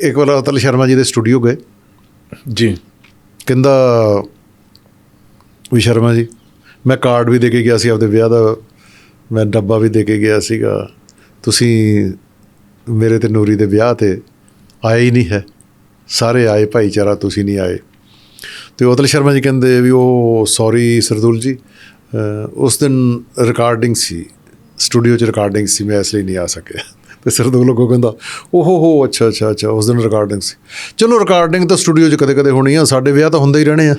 ਇੱਕ ਵਾਰ ਅਤਲ ਸ਼ਰਮਾ ਜੀ ਦੇ ਸਟੂਡੀਓ ਗਏ। ਜੀ। ਕਹਿੰਦਾ ਵੀ ਸ਼ਰਮਾ ਜੀ ਮੈਂ ਕਾਰਡ ਵੀ ਦੇ ਕੇ ਗਿਆ ਸੀ ਆਪਦੇ ਵਿਆਹ ਦਾ ਮੈਂ ਡੱਬਾ ਵੀ ਦੇ ਕੇ ਗਿਆ ਸੀਗਾ। ਤੁਸੀਂ ਮੇਰੇ ਤੇ ਨੂਰੀ ਦੇ ਵਿਆਹ ਤੇ ਆਏ ਹੀ ਨਹੀਂ ਹੈ। ਸਾਰੇ ਆਏ ਭਾਈਚਾਰਾ ਤੁਸੀਂ ਨਹੀਂ ਆਏ। ਤੇ ਉਤਲ ਸ਼ਰਮਾ ਜੀ ਕਹਿੰਦੇ ਵੀ ਉਹ ਸੌਰੀ ਸਰਦੂਲ ਜੀ ਉਸ ਦਿਨ ਰਿਕਾਰਡਿੰਗ ਸੀ ਸਟੂਡੀਓ 'ਚ ਰਿਕਾਰਡਿੰਗ ਸੀ ਮੈਂ ਇਸ ਲਈ ਨਹੀਂ ਆ ਸਕਿਆ। ਤੇ ਸਰਦੂਲ ਲੋਕੋ ਕਹਿੰਦਾ ਓਹੋ ਹੋ ਅੱਛਾ ਅੱਛਾ ਅੱਛਾ ਉਸ ਦਿਨ ਰਿਕਾਰਡਿੰਗ ਸੀ। ਚਲੋ ਰਿਕਾਰਡਿੰਗ ਤਾਂ ਸਟੂਡੀਓ 'ਚ ਕਦੇ ਕਦੇ ਹੋਣੀ ਆ ਸਾਡੇ ਵਿਆਹ ਤਾਂ ਹੁੰਦੇ ਹੀ ਰਹਿਣੇ ਆ।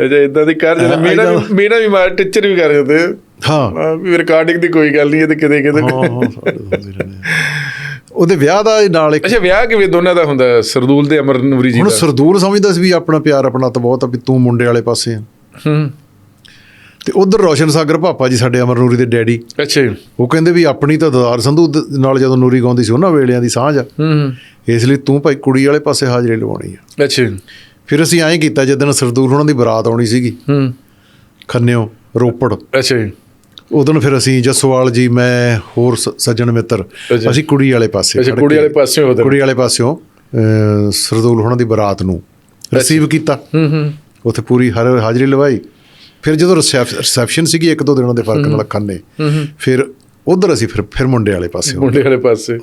ਅੱਛਾ ਇਦਾਂ ਦੀ ਕਰ ਜਾਂਦਾ ਮੇਰਾ ਮੇਰਾ ਵੀ ਮਾਰ ਟੀਚਰ ਵੀ ਕਰ ਜਾਂਦੇ ਹਾਂ। ਵੀ ਰਿਕਾਰਡਿੰਗ ਦੀ ਕੋਈ ਗੱਲ ਨਹੀਂ ਇਹ ਤੇ ਕਿਤੇ ਕਿਤੇ। ਹਾਂ, ਹਾਂ, ਸਾਡੇ ਤਾਂ ਹੁੰਦੇ ਹੀ ਰਹਿਣੇ ਆ। ਉਹਦੇ ਵਿਆਹ ਦਾ ਨਾਲ ਇੱਕ ਅੱਛਾ ਵਿਆਹ ਕਿਵੇਂ ਦੋਨਾਂ ਦਾ ਹੁੰਦਾ? ਸਰਦੂਲ ਤੇ ਅਮਰ ਨੂਰੀ ਜੀ ਹੁਣ ਦਾ? ਸਰਦੂਲ ਸਮਝਦਾ ਸੀ ਵੀ ਆਪਣਾ ਪਿਆਰ ਆਪਣਾ ਤਾਂ ਬਹੁਤ ਆ ਵੀ ਤੂੰ ਮੁੰਡੇ ਵਾਲੇ ਪਾਸੇ ਆ। ਹੂੰ। ਤੇ ਉਧਰ ਰੋਸ਼ਨ ਸਾਗਰ ਪਾਪਾ ਜੀ ਸਾਡੇ ਅਮਰ ਨੂਰੀ ਦੇ ਡੈਡੀ। ਅੱਛਾ ਜੀ। ਉਹ ਕਹਿੰਦੇ ਵੀ ਆਪਣੀ ਤਾਂ ਦਦਾਰ ਸੰਧੂ ਨਾਲ ਜਦੋਂ ਨੂਰੀ ਗਾਉਂਦੀ ਸੀ ਉਹਨਾਂ ਵੇਲਿਆਂ ਦੀ ਸਾਂਝ ਆ। ਹੂੰ ਹੂੰ। ਇਸ ਲਈ ਤੂੰ ਭਾਈ ਕੁੜੀ ਵਾਲੇ ਪਾਸੇ ਹਾਜ਼ਰੀ ਲਵਾਉਣੀ ਆ। ਅੱਛਾ ਜੀ। ਫਿਰ ਅਸੀਂ ਐਂ ਕੀਤਾ ਜਦੋਂ ਸਰਦੂਲ ਉਹਨਾਂ ਦੀ ਬਰਾਤ ਆਉਣੀ ਸੀਗੀ ਹੂੰ। ਖੰਨਿਓ ਰੋਪੜ। ਅੱਛਾ ਜੀ। ਉਦੋਂ ਫਿਰ ਅਸੀਂ ਜਸਵਾਲ ਜੀ ਮੈਂ ਹੋਰ ਸੱਜਣ ਮਿੱਤਰ। ਅਸੀਂ ਕੁੜੀ ਵਾਲੇ ਪਾਸੇ ਅੱਛਾ ਕੁੜੀ ਵਾਲੇ ਪਾਸੇ ਹੋ ਕੁੜੀ ਵਾਲੇ ਪਾਸਿਓਂ ਸਰਦੂਲ ਉਹਨਾਂ ਦੀ ਬਰਾਤ ਨੂੰ ਰਿਸੀਵ ਕੀਤਾ। ਹੂੰ ਹੂੰ। ਉੱਥੇ ਪੂਰੀ ਹਰ ਹਾਜ਼ਰੀ ਲਵਾਈ। ਫਿਰ ਜਦੋਂ ਰਿਸੈਪਸ਼ਨ ਸੀਗੀ ਇੱਕ ਦੋ ਦਿਨਾਂ ਦੇ ਫ਼ਰਕ ਨਾਲ ਖੰਨੇ ਫਿਰ ਉਧਰ ਅਸੀਂ ਫਿਰ ਫਿਰ ਮੁੰਡੇ ਵਾਲੇ ਪਾਸੇ ਮੁੰਡੇ ਵਾਲੇ ਪਾਸੇ।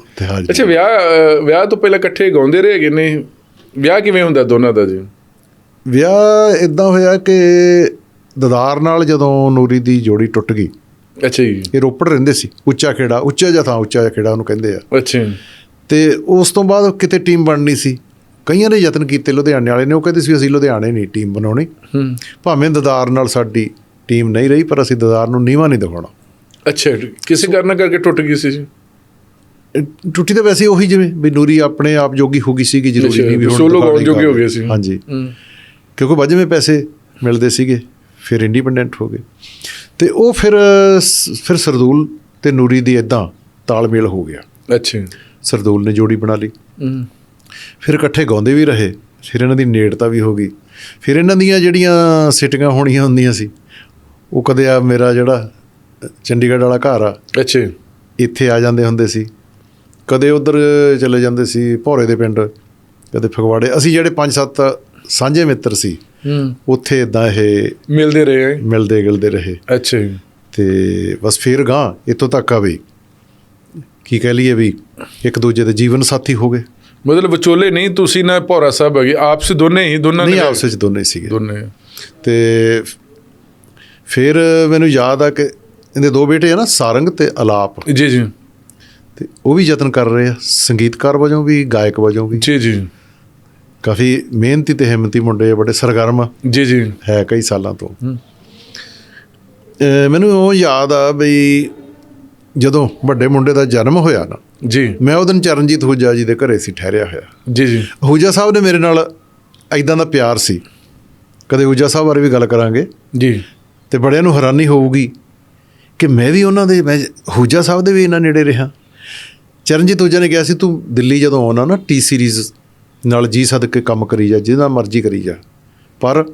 ਅੱਛਾ ਵਿਆਹ ਵਿਆਹ ਤੋਂ ਪਹਿਲਾਂ ਇਕੱਠੇ ਗਾਉਂਦੇ ਰਹੇ ਕਿ ਨਹੀਂ? ਵਿਆਹ ਕਿਵੇਂ ਹੁੰਦਾ ਦੋਨਾਂ ਦਾ ਜੀ? ਵਿਆਹ ਇਦਾਂ ਹੋਇਆ ਕਿ ਦਦਾਰ ਨਾਲ ਜਦੋਂ ਨੂਰੀ ਦੀ ਜੋੜੀ ਟੁੱਟ ਗਈ। ਅੱਛਾ ਜੀ। ਇਹ ਰੋਪੜ ਰਹਿੰਦੇ ਸੀ। ਉੱਚਾ ਖੇੜਾ ਉੱਚਾ ਜਿਹਾ ਥਾਂ ਉੱਚਾ ਜਿਹਾ ਖੇੜਾ ਉਹਨੂੰ ਕਹਿੰਦੇ ਆ। ਅੱਛਾ। ਤੇ ਉਸ ਤੋਂ ਬਾਅਦ ਕਿਤੇ ਟੀਮ ਬਣਨੀ ਸੀ। ਕਈਆਂ ਨੇ ਯਤਨ ਕੀਤੇ ਲੁਧਿਆਣੇ ਵਾਲੇ ਨੇ ਉਹ ਕਹਿੰਦੇ ਸੀ ਅਸੀਂ ਲੁਧਿਆਣੇ ਨਹੀਂ ਟੀਮ ਬਣਾਉਣੀ। ਹੂੰ। ਭਾਵੇਂ ਦਦਾਰ ਨਾਲ ਸਾਡੀ ਟੀਮ ਨਹੀਂ ਰਹੀ ਪਰ ਅਸੀਂ ਦਦਾਰ ਨੂੰ ਨੀਵਾ ਨਹੀਂ ਦਿਖਾਉਣਾ। ਅੱਛਾ ਕਿਸੇ ਕਾਰਨ ਕਰਕੇ ਟੁੱਟ ਗਈ ਸੀ ਜੀ? ਟੁੱਟੀ ਤਾਂ ਵੈਸੇ ਉਹੀ ਜਿਵੇਂ ਵੀ ਨੂਰੀ ਆਪਣੇ ਆਪ ਜੋਗੀ ਹੋ ਗਈ ਸੀਗੀ ਜ਼ਰੂਰੀ ਨਹੀਂ ਵੀ ਹੁਣ ਦਿਖਾਉਣੀ ਗਾਉਣ ਜੋਗੇ ਹੋ ਗਏ ਸੀ। ਹਾਂਜੀ। ਹੂੰ। ਕਿਉਂਕਿ ਵੱਜਵੇਂ ਪੈਸੇ ਮਿਲਦੇ ਸੀਗੇ ਫਿਰ ਇੰਡੀਪੈਂਡੈਂਟ ਹੋ ਗਏ। ਤੇ ਉਹ ਫਿਰ ਫਿਰ ਸਰਦੂਲ ਤੇ ਨੂਰੀ ਦੀ ਇਦਾਂ ਤਾਲਮੇਲ ਹੋ ਗਿਆ। ਅੱਛਾ। ਸਰਦੂਲ ਨੇ ਜੋੜੀ ਬਣਾ ਲਈ। ਹੂੰ। ਫਿਰ ਇਕੱਠੇ ਗਾਉਂਦੇ ਵੀ ਰਹੇ ਫਿਰ ਇਹਨਾਂ ਦੀ ਨੇੜਤਾ ਵੀ ਹੋ ਗਈ ਫਿਰ ਇਹਨਾਂ ਦੀਆਂ ਜਿਹੜੀਆਂ ਸਿਟੀਆਂ ਹੋਣੀਆਂ ਹੁੰਦੀਆਂ ਸੀ ਉਹ ਕਦੇ ਆ ਮੇਰਾ ਜਿਹੜਾ ਚੰਡੀਗੜ੍ਹ ਵਾਲਾ ਘਰ ਆ ਅੱਛਾ। ਇੱਥੇ ਆ ਜਾਂਦੇ ਹੁੰਦੇ ਸੀ ਕਦੇ ਉਧਰ ਚਲੇ ਜਾਂਦੇ ਸੀ ਭੌਰੇ ਦੇ ਪਿੰਡ ਕਦੇ ਫਗਵਾੜੇ ਅਸੀਂ ਜਿਹੜੇ ਪੰਜ ਸੱਤ ਸਾਂਝੇ ਮਿੱਤਰ ਸੀ ਹੂੰ ਉੱਥੇ ਇਦਾਂ ਇਹ ਮਿਲਦੇ ਰਹੇ। ਮਿਲਦੇ ਗਿਲਦੇ ਰਹੇ ਅੱਛਾ। ਤੇ ਬਸ ਫਿਰ ਗਾਂ ਇੱਥੋਂ ਤੱਕ ਆ ਵੀ ਕੀ ਕਹਿ ਲਈਏ ਵੀ ਇੱਕ ਦੂਜੇ ਦੇ ਜੀਵਨ ਸਾਥੀ ਹੋ ਗਏ ਮਤਲਬ ਵਿਚੋਲੇ ਨਹੀਂ ਤੁਸੀਂ ਨਾ ਭੌਰਾ ਸਾਹਿਬ ਹੈਗੇ ਆਪਸ ਦੋਨੇ ਹੀ ਦੋਨਾਂ ਨਹੀਂ ਆਪਸ ਵਿੱਚ ਦੋਨੇ ਸੀਗੇ। ਦੋਨੇ। ਤੇ ਫਿਰ ਮੈਨੂੰ ਯਾਦ ਆ ਕਿ ਇਹਦੇ ਦੋ ਬੇਟੇ ਆ ਨਾ ਸਾਰੰਗ ਤੇ ਅਲਾਪ। ਜੀ ਜੀ। ਤੇ ਉਹ ਵੀ ਯਤਨ ਕਰ ਰਹੇ ਆ ਸੰਗੀਤਕਾਰ ਵਜੋਂ ਵੀ ਗਾਇਕ ਵਜੋਂ ਵੀ। ਜੀ ਜੀ। ਕਾਫੀ ਮਿਹਨਤੀ ਤੇ ਹਿੰਮਤੀ ਮੁੰਡੇ ਆ, ਬੜੇ ਸਰਗਰਮ ਜੀ ਜੀ। ਹੈ ਕਈ ਸਾਲਾਂ ਤੋਂ। ਮੈਨੂੰ ਉਹ ਯਾਦ ਆ ਬਈ ਜਦੋਂ ਵੱਡੇ ਮੁੰਡੇ ਦਾ ਜਨਮ ਹੋਇਆ ਨਾ ਜੀ। ਮੈਂ ਉਹ ਦਿਨ ਚਰਨਜੀਤ ਹੁਜਾ ਜੀ ਦੇ ਘਰੇ ਸੀ ਠਹਿਰਿਆ ਹੋਇਆ। ਜੀ ਜੀ। ਹੁਜਾ ਸਾਹਿਬ ਨੇ ਮੇਰੇ ਨਾਲ ਐਦਾਂ ਦਾ ਪਿਆਰ ਸੀ। ਕਦੇ ਹੁਜਾ ਸਾਹਿਬ ਬਾਰੇ ਵੀ ਗੱਲ ਕਰਾਂਗੇ। ਜੀ। ਤੇ ਬੜਿਆਂ ਨੂੰ ਹੈਰਾਨੀ ਹੋਊਗੀ ਕਿ ਮੈਂ ਵੀ ਉਹਨਾਂ ਦੇ ਮੈਂ ਹੁਜਾ ਸਾਹਿਬ ਦੇ ਵੀ ਇਹਨਾਂ ਨੇੜੇ ਰਿਹਾ। ਚਰਨਜੀਤ ਹੁਜਾ ਨੇ ਕਿਹਾ ਸੀ ਤੂੰ ਦਿੱਲੀ ਜਦੋਂ ਆਉਣਾ ਨਾ ਟੀ ਸੀਰੀਜ਼ ਨਾਲ ਜੀ ਸਦਕੇ ਕੰਮ ਕਰੀ ਜਾ ਜਿਹਦਾ ਮਰਜ਼ੀ ਕਰੀ ਜਾ। ਪਰ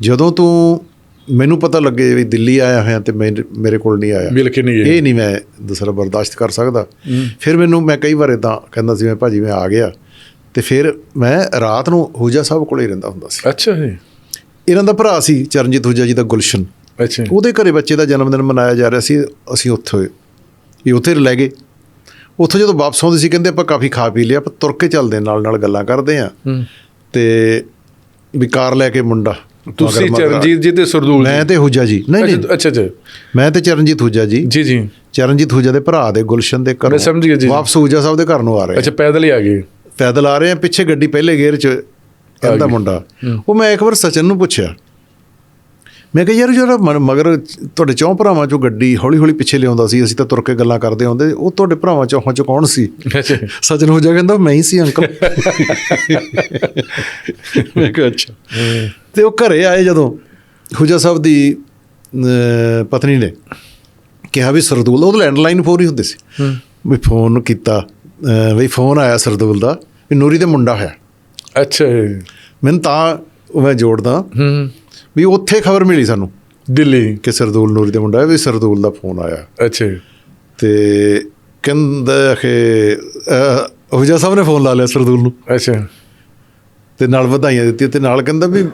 ਜਦੋਂ ਤੂੰ ਮੈਨੂੰ ਪਤਾ ਲੱਗੇ ਵੀ ਦਿੱਲੀ ਆਇਆ ਹੋਇਆ ਤੇ ਮੇਰੇ ਕੋਲ ਨਹੀਂ ਆਇਆ। ਮਿਲ ਕੇ ਨਹੀਂ ਇਹ ਨਹੀਂ ਮੈਂ ਦੂਸਰਾ ਬਰਦਾਸ਼ਤ ਕਰ ਸਕਦਾ। ਫਿਰ ਮੈਨੂੰ ਮੈਂ ਕਈ ਵਾਰ ਇਦਾਂ ਕਹਿੰਦਾ ਸੀ ਮੈਂ ਭਾਜੀ ਮੈਂ ਆ ਗਿਆ। ਤੇ ਫਿਰ ਮੈਂ ਰਾਤ ਨੂੰ ਹੁਜਾ ਸਾਹਿਬ ਕੋਲੇ ਹੀ ਰਹਿੰਦਾ ਹੁੰਦਾ ਸੀ। ਅੱਛਾ ਜੀ। ਇਹਨਾਂ ਦਾ ਭਰਾ ਸੀ ਚਰਨਜੀਤ ਹੁਜਾ ਜੀ ਦਾ ਗੁਲਸ਼ਨ। ਅੱਛਾ ਉਹਦੇ ਘਰੇ ਬੱਚੇ ਦਾ ਜਨਮ ਦਿਨ ਮਨਾਇਆ ਜਾ ਰਿਹਾ ਸੀ। ਅਸੀਂ ਉੱਥੇ ਇਹ ਉੱਥੇ ਲੈ ਗਏ। ਉੱਥੋਂ ਜਦੋਂ ਵਾਪਸ ਆਉਂਦੇ ਸੀ ਕਹਿੰਦੇ ਆਪਾਂ ਕਾਫੀ ਖਾ ਪੀ ਲਿਆ ਆਪਾਂ ਤੁਰ ਕੇ ਚੱਲਦੇ ਨਾਲ ਨਾਲ ਗੱਲਾਂ ਕਰਦੇ ਆ ਤੇ ਵੀ ਕਾਰ ਲੈ ਕੇ ਮੁੰਡਾ ਤੁਸੀਂ ਚਰਨਜੀਤ ਜੀ ਤੇ ਸਰਦੂਲ ਮੈਂ ਤੇ ਹੁਜਾ ਜੀ। ਨਹੀਂ ਨਹੀਂ। ਅੱਛਾ ਅੱਛਾ। ਮੈਂ ਤੇ ਚਰਨਜੀਤ ਹੁਜਾ ਜੀ। ਜੀ ਜੀ। ਚਰਨਜੀਤ ਹੁਜਾ ਦੇ ਭਰਾ ਦੇ ਗੁਲਸ਼ਨ ਦੇ ਘਰੋਂ। ਮੈਂ ਸਮਝ ਗਿਆ ਜੀ, ਜੀ। ਵਾਪਸ ਹੁਜਾ ਸਾਹਿਬ ਦੇ ਘਰ ਨੂੰ ਆ ਰਹੇ ਅੱਛਾ ਪੈਦਲ ਹੀ ਆ ਗਏ। ਪੈਦਲ ਆ ਰਹੇ ਆ ਪਿੱਛੇ ਗੱਡੀ ਪਹਿਲੇ ਗੇਅਰ 'ਚ ਕਹਿੰਦਾ ਮੁੰਡਾ। ਉਹ ਮੈਂ ਇੱਕ ਵਾਰ ਸਚਨ ਨੂੰ ਪੁੱਛਿਆ। ਮੈਂ ਕਿਹਾ ਯਾਰ ਜਿਹੜਾ ਮਗਰ ਤੁਹਾਡੇ ਚੌਂ ਭਰਾਵਾਂ 'ਚੋਂ ਗੱਡੀ ਹੌਲੀ ਹੌਲੀ ਪਿੱਛੇ ਲਿਆਉਂਦਾ ਸੀ ਅਸੀਂ ਤਾਂ ਤੁਰ ਕੇ ਗੱਲਾਂ ਕਰਦੇ ਆਉਂਦੇ ਉਹ ਤੁਹਾਡੇ ਭਰਾਵਾਂ 'ਚੋਂ ਚ ਕੌਣ ਸੀ? ਸਚਨ ਹੋ ਜਾ ਕਹਿੰਦਾ ਮੈਂ ਹੀ ਸੀ ਅੰਕਲ। ਮੈਂ ਕਿਹਾ ਅੱਛਾ। ਤੇ ਉਹ ਘਰੇ ਆਏ ਜਦੋਂ ਹੁਜਾ ਸਾਹਿਬ ਦੀ ਪਤਨੀ ਨੇ ਕਿਹਾ ਵੀ ਸਰਦੂਲ ਉਹ ਲੈਂਡਲਾਈਨ ਫੋਨ ਹੀ ਹੁੰਦੇ ਸੀ। ਵੀ ਫੋਨ ਕੀਤਾ ਵੀ ਫੋਨ ਆਇਆ ਸਰਦੂਲ ਦਾ ਵੀ ਨੂਰੀ ਦੇ ਮੁੰਡਾ ਹੋਇਆ। ਅੱਛਾ। ਮੈਨੂੰ ਤਾਂ ਉਹ ਮੈਂ ਜੋੜਦਾ ਹੂੰ। ਵੀ ਉੱਥੇ ਖਬਰ ਮਿਲੀ ਸਾਨੂੰ। ਦਿੱਲੀ। ਕਿ ਸਰਦੂਲ ਨੂਰੀ ਦਾ ਮੁੰਡਾ ਵੀ ਸਰਦੂਲ ਦਾ ਫੋਨ ਆਇਆ। ਅੱਛਾ ਤੇ ਕਹਿੰਦਾ ਕਿ ਹੁਜਾ ਸਾਹਿਬ ਨੇ ਫੋਨ ਲਾ ਲਿਆ ਸਰਦੂਲ ਨੂੰ। ਅੱਛਾ। ਤੇ ਨਾਲ ਵਧਾਈਆਂ ਦਿੱਤੀਆਂ ਤੇ ਨਾਲ ਕਹਿੰਦਾ ਵੀ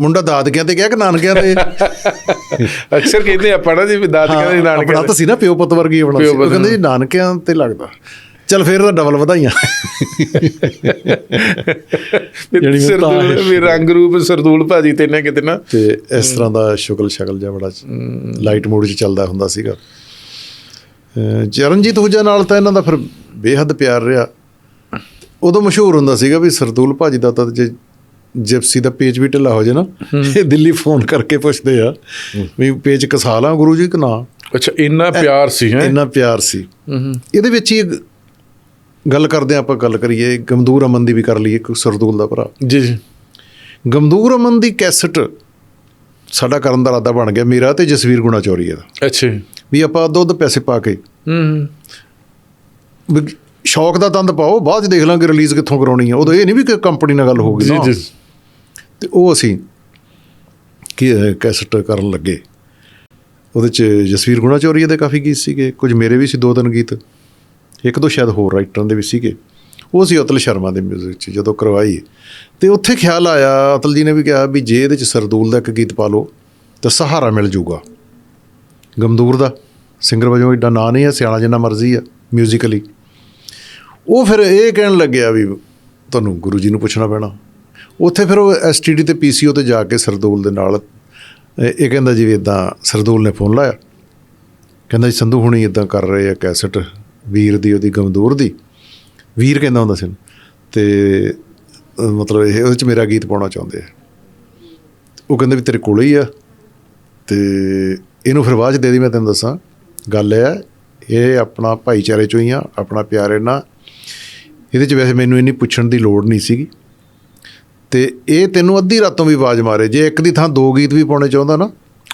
ਮੁੰਡਾ ਦਾਦਕਿਆਂ ਤੇ ਗਿਆ ਕਿ ਨਾਨਕਿਆਂ ਤੇ? ਅਕਸਰ ਕਹਿੰਦੇ ਆਪਾਂ ਨਾ ਜੀ ਵੀ ਦਾਦਕਿਆਂ ਦੇ ਨਾਨਕੇ ਆਪਣਾ ਤਾਂ। ਸੀ ਨਾ ਪਿਓ ਪੁੱਤ ਵਰਗੀ ਆਪਣਾ ਸੀ। ਕਹਿੰਦੇ ਜੀ ਨਾਨਕਿਆਂ ਤੇ ਲੱਗਦਾ। ਚਲ ਫੇਰ ਤਾਂ ਡਬਲ ਵਧਾਈਆਂ। ਜਿਹੜੀ ਸਰਦੂਲ ਵੀ ਰੰਗ ਰੂਪ ਸਰਦੂਲ ਭਾਜੀ ਤੇ ਨਾ ਕਿਤੇ ਨਾ। ਤੇ ਇਸ ਤਰ੍ਹਾਂ ਦਾ ਸ਼ੁਕਲ ਸ਼ਕਲ ਜਿਹਾ ਬੜਾ ਲਾਈਟ ਮੋਡ 'ਚ ਚੱਲਦਾ ਹੁੰਦਾ ਸੀਗਾ। ਚਰਨਜੀਤ ਹੁਜਾ ਨਾਲ ਤਾਂ ਇਹਨਾਂ ਦਾ ਫਿਰ ਬੇਹੱਦ ਪਿਆਰ ਰਿਹਾ। ਉਦੋਂ ਮਸ਼ਹੂਰ ਹੁੰਦਾ ਸੀਗਾ ਵੀ ਸਰਦੂਲ ਭਾਜੀ ਦਾ ਤਾਂ ਜੇ ਜਿਪਸੀ ਦਾ ਪੇਜ ਵੀ ਢਿੱਲਾ ਹੋ ਜੇ ਨਾ ਇਹ ਦਿੱਲੀ ਫੋਨ ਕਰਕੇ ਪੁੱਛਦੇ ਆ ਵੀ ਪੇਜ ਕਸਾ ਲਾਂ ਗੁਰੂ ਜੀ ਕਿ ਨਾ? ਅੱਛਾ ਇੰਨਾ ਪਿਆਰ ਸੀ ਹੈ? ਇੰਨਾ ਪਿਆਰ ਸੀ। ਇਹਦੇ ਵਿੱਚ ਹੀ ਗੱਲ ਕਰਦੇ ਆਪਾਂ ਗੱਲ ਕਰੀਏ। ਗਮਦੂਰ ਅਮਨ ਦੀ ਵੀ ਕਰ ਲਈਏ ਸਰਦੂਲ ਦਾ ਭਰਾ। ਜੀ ਜੀ। ਗਮਦੂਰ ਅਮਨ ਦੀ ਕੈਸਟ ਸਾਡਾ ਕਰਨ ਦਾ ਇਰਾਦਾ ਬਣ ਗਿਆ। ਮੇਰਾ ਤੇ ਜਸਵੀਰ ਗੁਣਾ ਚੌਰੀਆ ਦਾ ਅੱਛਾ ਵੀ ਆਪਾਂ ਦੁੱਧ ਪੈਸੇ ਪਾ ਕੇ ਹੂੰ ਸ਼ੌਕ ਦਾ ਦੰਦ ਪਾਓ ਬਾਅਦ ਚ ਦੇਖ ਲਾਂਗੇ ਰਿਲੀਜ਼ ਕਿੱਥੋਂ ਕਰਾਉਣੀ ਹੈ। ਉਦੋਂ ਇਹ ਨਹੀਂ ਵੀ ਕਿ ਕੰਪਨੀ ਨਾਲ ਗੱਲ ਹੋ ਗਈ। ਜੀ ਜੀ। ਤੇ ਉਹ ਅਸੀਂ ਕੀ ਕੈਸਟ ਕਰਨ ਲੱਗੇ। ਉਹਦੇ ਚ ਜਸਵੀਰ ਗੁਣਾ ਚੌਰੀਆ ਦੇ ਕਾਫੀ ਗੀਤ ਸੀਗੇ। ਕੁਝ ਮੇਰੇ ਵੀ ਸੀ ਦੋ ਤਿੰਨ ਗੀਤ। ਇੱਕ ਦੋ ਸ਼ਾਇਦ ਹੋਰ ਰਾਈਟਰਾਂ ਦੇ ਵੀ ਸੀਗੇ। ਉਹ ਸੀ ਅਤਲ ਸ਼ਰਮਾ ਦੇ 뮤직 ਚ ਜਦੋਂ ਕਰਵਾਈ। ਤੇ ਉੱਥੇ ਖਿਆਲ ਆਇਆ, ਅਤਲ ਜੀ ਨੇ ਵੀ ਕਿਹਾ ਵੀ ਜੇ ਇਹਦੇ ਚ ਸਰਦੂਲ ਦਾ ਇੱਕ ਗੀਤ ਪਾ ਲਓ, ਤਾਂ ਸਹਾਰਾ ਮਿਲ ਜੂਗਾ। ਗਮਦੂਰ ਦਾ ਸਿੰਗਰ ਵਜੋਂ ਏਡਾ ਨਾਂ ਨਹੀਂ ਹੈ, ਸਿਆਣਾ ਜਿੰਨਾ ਮਰਜ਼ੀ ਆ ਮਿਊਜ਼ੀਕਲੀ ਉਹ ਫਿਰ ਇਹ ਕਹਿਣ ਲੱਗਿਆ ਵੀ ਤੁਹਾਨੂੰ ਗੁਰੂ ਜੀ ਨੂੰ ਪੁੱਛਣਾ ਪੈਣਾ। ਉੱਥੇ ਫਿਰ ਉਹ ਐਸਟੀਡੀ ਤੇ ਪੀਸੀਓ ਤੇ ਜਾ ਕੇ ਸਰਦੂਲ ਦੇ ਨਾਲ, ਇਹ ਕਹਿੰਦਾ ਜੀ ਵੀ ਇਦਾਂ ਸਰਦੂਲ ਨੇ ਫੋਨ ਲਾਇਆ। ਕਹਿੰਦਾ ਜੀ, ਸੰਧੂ ਹੁਣੀ ਇਦਾਂ ਕਰ ਰਹੇ ਆ ਕੈਸਟ ਵੀਰ ਦੀ ਉਹਦੀ ਗਮਦੂਰ ਦੀ। ਵੀਰ ਕਹਿੰਦਾ ਹੁੰਦਾ ਸੀ। ਤੇ ਮਤਲਬ ਇਹ ਉਹਦੇ ਚ ਮੇਰਾ ਗੀਤ ਪਾਉਣਾ ਚਾਹੁੰਦੇ ਆ। ਉਹ ਕਹਿੰਦੇ ਵੀ ਤੇਰੇ ਕੋਲ ਹੀ ਆ। ਤੇ ਇਹਨੂੰ ਫਿਰ ਬਾਅਦ ਚ ਦੇ ਦੀ ਮੈਂ ਤੈਨੂੰ ਦੱਸਾਂ। ਗੱਲ ਇਹ ਹੈ ਇਹ ਆਪਣਾ ਭਾਈਚਾਰੇ ਚੋਂ ਹੀ ਆ ਆਪਣਾ ਪਿਆਰ ਇਹਨਾਂ ਇਹਦੇ ਚ ਵੈਸੇ ਮੈਨੂੰ ਇੰਨੀ ਪੁੱਛਣ ਦੀ ਲੋੜ ਨਹੀਂ ਸੀਗੀ। ਤੇ ਇਹ ਤੈਨੂੰ ਅੱਧੀ ਰਾਤੋਂ ਵੀ ਆਵਾਜ਼ ਮਾਰੇ। ਜੇ ਇੱਕ ਦੀ ਥਾਂ ਦੋ ਗੀਤ ਵੀ ਪਾਉਣੇ ਚਾਹੁੰਦਾ ਨਾ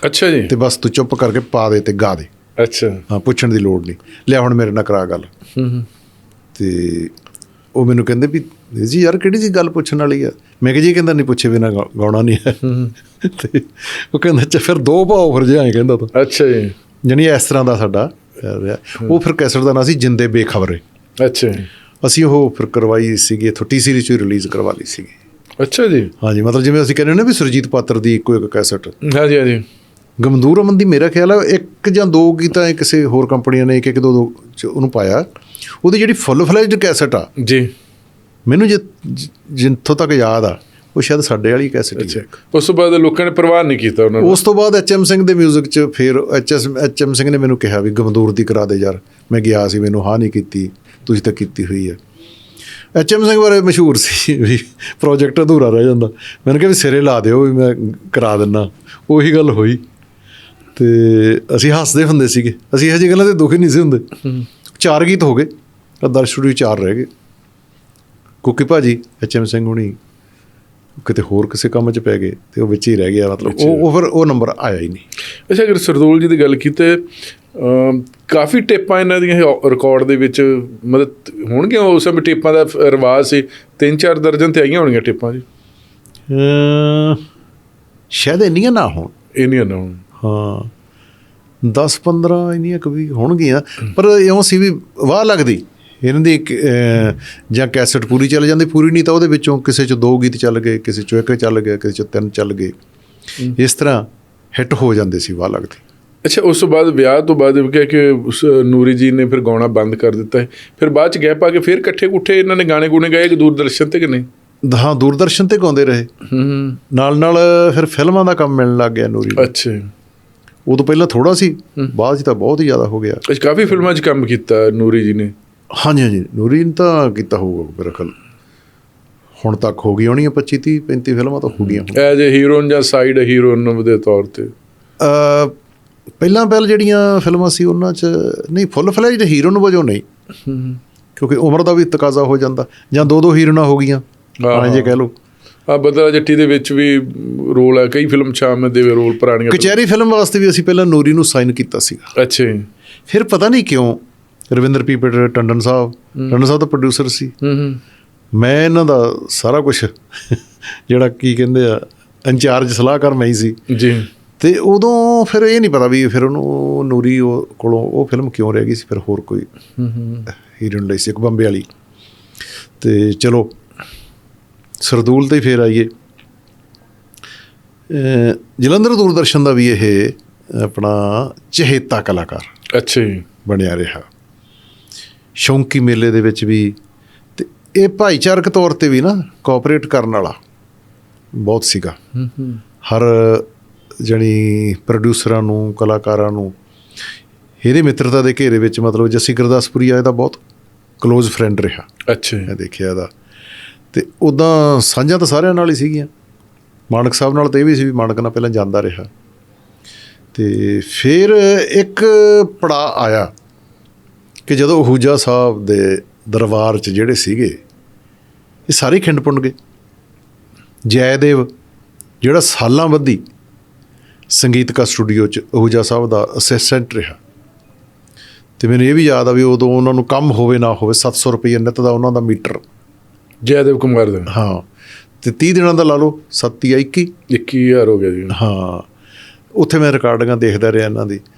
ਅੱਛਾ ਜੀ। ਤੇ ਬਸ ਤੂੰ ਚੁੱਪ ਕਰਕੇ ਪਾ ਦੇ ਤੇ ਗਾ ਦੇ। ਅੱਛਾ। ਹਾਂ ਪੁੱਛਣ ਦੀ ਲੋੜ ਨਹੀਂ। ਲਿਆ ਹੁਣ ਮੇਰੇ ਨਾਲ ਕਰਾ ਗੱਲ। ਹੂੰ ਹੂੰ। ਤੇ ਉਹ ਮੈਨੂੰ ਕਹਿੰਦੇ ਵੀ ਜੀ ਯਾਰ ਕਿਹੜੀ ਜੀ ਗੱਲ ਪੁੱਛਣ ਵਾਲੀ ਆ? ਮੈਂ ਕਿਹਾ ਜੀ ਕਹਿੰਦਾ ਨਹੀਂ ਪੁੱਛੇ ਬਿਨਾ ਗਾਉਣਾ ਨਹੀਂ ਹੈ। ਤੇ ਉਹ ਕਹਿੰਦਾ ਅੱਛਾ ਫਿਰ ਦੋ ਭਾਓ ਫਿਰ ਜਾਏ ਕਹਿੰਦਾ ਤਾਂ। ਅੱਛਾ ਜੀ। ਜਾਣੀ ਇਸ ਤਰ੍ਹਾਂ ਦਾ ਸਾਡਾ ਉਹ ਫਿਰ ਕੈਸਟ ਦਾ ਨਾਂ ਸੀ ਜਿੰਦੇ ਬੇਖਬਰੇ। ਅੱਛਾ ਅਸੀਂ ਉਹ ਫਿਰ ਕਰਵਾਈ ਸੀਗੀ ਇੱਥੋਂ ਟੀ ਸੀਰੀਜ਼ ਚ ਰਿਲੀਜ਼ ਕਰਵਾ ਲਈ ਸੀਗੀ। ਅੱਛਾ ਜੀ। ਹਾਂਜੀ ਮਤਲਬ ਜਿਵੇਂ ਅਸੀਂ ਕਹਿੰਦੇ ਨੇ ਵੀ ਸੁਰਜੀਤ ਪਾਤਰ ਦੀ ਇੱਕੋ ਇੱਕ ਕੈਸਟ। ਹਾਂਜੀ ਹਾਂਜੀ। ਗਮਦੂਰ ਅਮਨ ਦੀ ਮੇਰਾ ਖਿਆਲ ਹੈ ਇੱਕ ਜਾਂ ਦੋ ਗੀਤਾਂ ਕਿਸੇ ਹੋਰ ਕੰਪਨੀਆਂ ਨੇ ਇੱਕ ਇੱਕ ਦੋ ਦੋ ਚ ਉਹਨੂੰ ਪਾਇਆ। ਉਹਦੀ ਜਿਹੜੀ ਫੁੱਲ ਫਲੈਜਡ ਕੈਸਟ ਆ ਜੀ। ਮੈਨੂੰ ਜਿ- ਜਿੱਥੋਂ ਤੱਕ ਯਾਦ ਆ ਉਹ ਸ਼ਾਇਦ ਸਾਡੇ ਵਾਲੀ ਕੈਸਟ ਹੀ ਉਸ ਤੋਂ ਬਾਅਦ ਲੋਕਾਂ ਨੇ ਪਰਵਾਹ ਨਹੀਂ ਕੀਤਾ ਉਹਨਾਂ ਨੂੰ? ਉਸ ਤੋਂ ਬਾਅਦ ਐਚਐਮ ਸਿੰਘ ਦੇ 뮤직 ਚ ਫਿਰ ਐਚਐਸ ਐਚਐਮ ਸਿੰਘ ਨੇ ਮੈਨੂੰ ਕਿਹਾ ਵੀ ਗਮਦੂਰ ਦੀ ਕਰਾ ਦੇ ਯਾਰ। ਮੈਂ ਗਿਆ ਸੀ ਮੈਨੂੰ ਹਾਂ ਨਹੀਂ ਕੀਤੀ ਤੁਸੀਂ ਤਾਂ ਕੀਤੀ ਹੋਈ ਹੈ ਐਚਐਮ ਸਿੰਘ ਬਾਰੇ ਮਸ਼ਹੂਰ ਸੀ ਵੀ ਪ੍ਰੋਜੈਕਟ ਅਧੂਰਾ ਰਹਿ ਜਾਂਦਾ। ਮੈਨੂੰ ਕਿਹਾ ਵੀ ਸਿਰੇ ਲਾ ਦਿਓ ਵੀ ਮੈਂ ਕਰਾ ਦਿੰਨਾ। ਉਹੀ ਗੱਲ ਹੋਈ। ਤੇ ਅਸੀਂ ਹੱਸਦੇ ਹੁੰਦੇ ਸੀਗੇ। ਅਸੀਂ ਇਹੋ ਜਿਹੀ ਗੱਲਾਂ ਤੇ ਦੁਖੀ ਨਹੀਂ ਸੀ ਹੁੰਦੇ। ਚਾਰ ਗੀਤ ਹੋ ਗਏ। ਸਟੂਡੀਓ ਚਾਰ ਰਹਿ ਗਏ। ਕੁੱਕੀ ਭਾਜੀ ਐਚਐਮ ਸਿੰਘ ਹੁਣੀ ਕਿਤੇ ਹੋਰ ਕਿਸੇ ਕੰਮ 'ਚ ਪੈ ਗਏ ਤੇ ਉਹ ਵਿੱਚ ਹੀ ਰਹਿ ਗਿਆ ਮਤਲਬ ਉਹ ਉਹ ਫਿਰ ਉਹ ਨੰਬਰ ਆਇਆ ਹੀ ਨਹੀਂ। ਅੱਛਾ ਅਗਰ ਸਰਦੂਲ ਜੀ ਦੀ ਗੱਲ ਕੀਤੇ ਕਾਫੀ ਟੇਪਾਂ ਇਹਨਾਂ ਦੀਆਂ ਰਿਕਾਰਡ ਦੇ ਵਿੱਚ ਮਤਲਬ ਹੋਣਗੀਆਂ? ਉਸ ਸਮੇਂ ਟੇਪਾਂ ਦਾ ਰਿਵਾਜ ਸੀ। ਤਿੰਨ ਚਾਰ ਦਰਜਨ ਤੇ ਆਈਆਂ ਹੋਣਗੀਆਂ ਟੇਪਾਂ ਜੀ। ਸ਼ਾਇਦ ਇੰਨੀਆਂ ਨਾ ਹੋਣ। ਇਹ ਨਹੀਂ ਨਾ ਹੁਣ। ਹਾਂ। 10 15 ਇੰਨੀਆਂ ਕੁ ਵੀ ਹੋਣਗੀਆਂ ਪਰ ਇਉਂ ਸੀ ਵੀ ਵਾਹ ਲੱਗਦੀ। ਇਹਨਾਂ ਦੀ ਜਾਂ ਕੈਸਟ ਪੂਰੀ ਚੱਲ ਜਾਂਦੀ ਪੂਰੀ ਨਹੀਂ ਤਾਂ ਉਹਦੇ ਵਿੱਚੋਂ ਕਿਸੇ ਚ ਦੋ ਗੀਤ ਚੱਲ ਗਏ ਕਿਸੇ ਚ ਇੱਕ ਚੱਲ ਗਿਆ ਕਿਸੇ ਚ ਤਿੰਨ ਚੱਲ ਗਏ। ਇਸ ਤਰ੍ਹਾਂ ਹਿੱਟ ਹੋ ਜਾਂਦੇ ਸੀ ਵਾਹ ਲੱਗਦੀ। ਅੱਛਾ ਉਸ ਤੋਂ ਬਾਅਦ ਵਿਆਹ ਤੋਂ ਬਾਅਦ ਇਹ ਕਿਹਾ ਕਿ ਉਸ ਨੂਰੀ ਜੀ ਨੇ ਫਿਰ ਗਾਉਣਾ ਬੰਦ ਕਰ ਦਿੱਤਾ ਹੈ। ਫਿਰ ਬਾਅਦ ਚ ਗੈਪ ਆ ਕੇ ਫਿਰ ਇਕੱਠੇ ਕੁੱਠੇ ਇਹਨਾਂ ਨੇ ਗਾਣੇ ਗੁਣੇ ਗਾਏ ਕਿ ਦੂਰਦਰਸ਼ਨ ਤੇ ਕਿ ਨਹੀਂ? ਹਾਂ ਦੂਰਦਰਸ਼ਨ ਤੇ ਗਾਉਂਦੇ ਰਹੇ। ਹੂੰ। ਨਾਲ ਨਾਲ ਫਿਰ ਫਿਲਮਾਂ ਦਾ ਕੰਮ ਮਿਲਣ ਲੱਗ ਗਿਆ ਨੂਰੀ। ਅੱਛਾ। ਉਦੋਂ ਪਹਿਲਾਂ ਥੋੜਾ ਸੀ ਬਾਅਦ 'ਚ ਤਾਂ ਬਹੁਤ ਹੀ ਜ਼ਿਆਦਾ ਹੋ ਗਿਆ। ਅੱਛਾ ਕਾਫੀ ਫਿਲਮਾਂ 'ਚ ਕੰਮ ਕੀਤਾ ਨੂਰੀ ਜੀ ਨੇ? ਹਾਂਜੀ ਹਾਂਜੀ। ਨੂਰੀ ਨੇ ਤਾਂ ਕੀਤਾ ਹੋਊਗਾ ਮੇਰਾ ਖਿਆਲ ਹੁਣ ਤੱਕ ਹੋ ਗਈ ਹੋਣੀ 25 30 35 ਫਿਲਮਾਂ ਤਾਂ ਹੋ ਗਈਆਂ ਹੋਣ। ਐਜ਼ ਅ ਹੀਰੋਇਨ ਜਾਂ ਸਾਈਡ ਹੀਰੋਇਨ ਦੇ ਤੌਰ ਤੇ? ਅਹ ਪਹਿਲਾਂ ਪਹਿਲ ਜਿਹੜੀਆਂ ਫਿਲਮਾਂ ਸੀ ਉਹਨਾਂ 'ਚ ਨਹੀਂ ਫੁੱਲ ਫਲੈਜਡ ਹੀਰੋਇਨ ਵਜੋਂ ਨਹੀਂ। ਕਿਉਂਕਿ ਉਮਰ ਦਾ ਵੀ ਤਕਾਜ਼ਾ ਹੋ ਜਾਂਦਾ ਜਾਂ ਦੋ ਦੋ ਹੀਰੋਇਨਾਂ ਹੋ ਗਈਆਂ। ਹਾਂ ਜੇ ਕਹਿ ਲਓ। ਆ ਬਦਲਾ ਜੱਟੀ ਦੇ ਵਿੱਚ ਵੀ ਰੋਲ ਹੈ ਕਈ ਫਿਲਮ ਸ਼ਾਮਿਲ ਦੇ ਰੋਲ ਪੁਰਾਣੀਆਂ ਕਚਹਿਰੀ ਫਿਲਮ ਵਾਸਤੇ ਵੀ ਅਸੀਂ ਪਹਿਲਾਂ ਨੂਰੀ ਨੂੰ ਸਾਈਨ ਕੀਤਾ ਸੀਗਾ। ਅੱਛਾ ਫਿਰ ਪਤਾ ਨਹੀਂ ਕਿਉਂ ਰਵਿੰਦਰ ਪੀਪਟ ਟੰਡਨ ਸਾਹਿਬ ਟੰਡਨ ਸਾਹਿਬ ਤਾਂ ਪ੍ਰੋਡਿਊਸਰ ਸੀ। ਮੈਂ ਇਹਨਾਂ ਦਾ ਸਾਰਾ ਕੁਝ ਜਿਹੜਾ ਕੀ ਕਹਿੰਦੇ ਆ ਇੰਚਾਰਜ ਸਲਾਹਕਾਰ ਮੈਂ ਹੀ ਸੀ। ਜੀ। ਤੇ ਉਦੋਂ ਫਿਰ ਇਹ ਨਹੀਂ ਪਤਾ ਵੀ ਫਿਰ ਉਹਨੂੰ ਨੂਰੀ ਉਹ ਕੋਲੋਂ ਉਹ ਫਿਲਮ ਕਿਉਂ ਰਹਿ ਗਈ ਸੀ ਫਿਰ ਹੋਰ ਕੋਈ ਹੂੰ ਹੂੰ। ਹੀਰੋਇਨ ਲਈ ਸੀ ਇੱਕ ਬੰਬੇ ਵਾਲੀ। ਤੇ ਚਲੋ ਸਰਦੂਲ ਤੇ ਫੇਰ ਆਈਏ। ਜਲੰਧਰ ਦੂਰਦਰਸ਼ਨ ਦਾ ਵੀ ਇਹ ਆਪਣਾ ਚਹੇਤਾ ਕਲਾਕਾਰ ਅੱਛਾ ਜੀ। ਬਣਿਆ ਰਿਹਾ। ਸ਼ੌਂਕੀ ਮੇਲੇ ਦੇ ਵਿੱਚ ਵੀ ਤੇ ਇਹ ਭਾਈਚਾਰਕ ਤੌਰ ਤੇ ਵੀ ਨਾ ਕੋਆਪਰੇਟ ਕਰਨ ਵਾਲਾ ਬਹੁਤ ਸੀਗਾ। ਹਰ ਜਣੀ ਪ੍ਰੋਡਿਊਸਰਾਂ ਨੂੰ ਕਲਾਕਾਰਾਂ ਨੂੰ ਇਹਦੇ ਮਿੱਤਰਤਾ ਦੇ ਘੇਰੇ ਵਿੱਚ ਮਤਲਬ ਜੱਸੀ ਗੁਰਦਾਸਪੁਰੀ ਆ ਇਹਦਾ ਬਹੁਤ ক্লোਜ਼ ਫਰੈਂਡ ਰਿਹਾ। ਅੱਛਾ ਮੈਂ ਦੇਖਿਆ ਇਹਦਾ। ਤੇ ਉਦਾਂ ਸਾਂਝਾਂ ਤਾਂ ਸਾਰਿਆਂ ਨਾਲ ਹੀ ਸੀਗੀਆਂ। ਮਾਨਕ ਸਾਹਿਬ ਨਾਲ ਤਾਂ ਇਹ ਵੀ ਸੀ ਵੀ ਮਾਨਕ ਨਾਲ ਪਹਿਲਾਂ ਜਾਂਦਾ ਰਿਹਾ। ਤੇ ਫਿਰ ਇੱਕ ਪੜਾ ਆਇਆ ਕਿ ਜਦੋਂ ਅਹੂਜਾ ਸਾਹਿਬ ਦੇ ਦਰਬਾਰ 'ਚ ਜਿਹੜੇ ਸੀਗੇ, ਇਹ ਸਾਰੇ ਖਿੰਡ ਪੁੰਡ ਗਏ। ਜੈਦੇਵ, ਜਿਹੜਾ ਸਾਲਾਂ ਬੱਧੀ ਸੰਗੀਤਕਾ ਸਟੂਡੀਓ 'ਚ ਅਹੂਜਾ ਸਾਹਿਬ ਦਾ ਅਸਿਸਟੈਂਟ ਰਿਹਾ। ਤੇ ਮੈਨੂੰ ਇਹ ਵੀ ਯਾਦ ਆ ਵੀ ਉਦੋਂ ਉਹਨਾਂ ਨੂੰ ਕੰਮ ਹੋਵੇ ਨਾ ਹੋਵੇ 700 ਰੁਪਏ ਨਿੱਤ ਦਾ ਉਹਨਾਂ ਦਾ ਮੀਟਰ ਜੈਦੇਵ ਕੁਮਾਰ ਦਾ। ਹਾਂ। ਤੇ 30 ਦਿਨਾਂ ਦਾ ਲਾ ਲਓ 7 ਜਾਂ 21 21000 ਹੋ ਗਿਆ ਜੀ। ਹਾਂ। ਉੱਥੇ ਮੈਂ ਰਿਕਾਰਡਿੰਗਾਂ ਦੇਖਦਾ ਰਿਹਾ ਇਹਨਾਂ ਦੀ।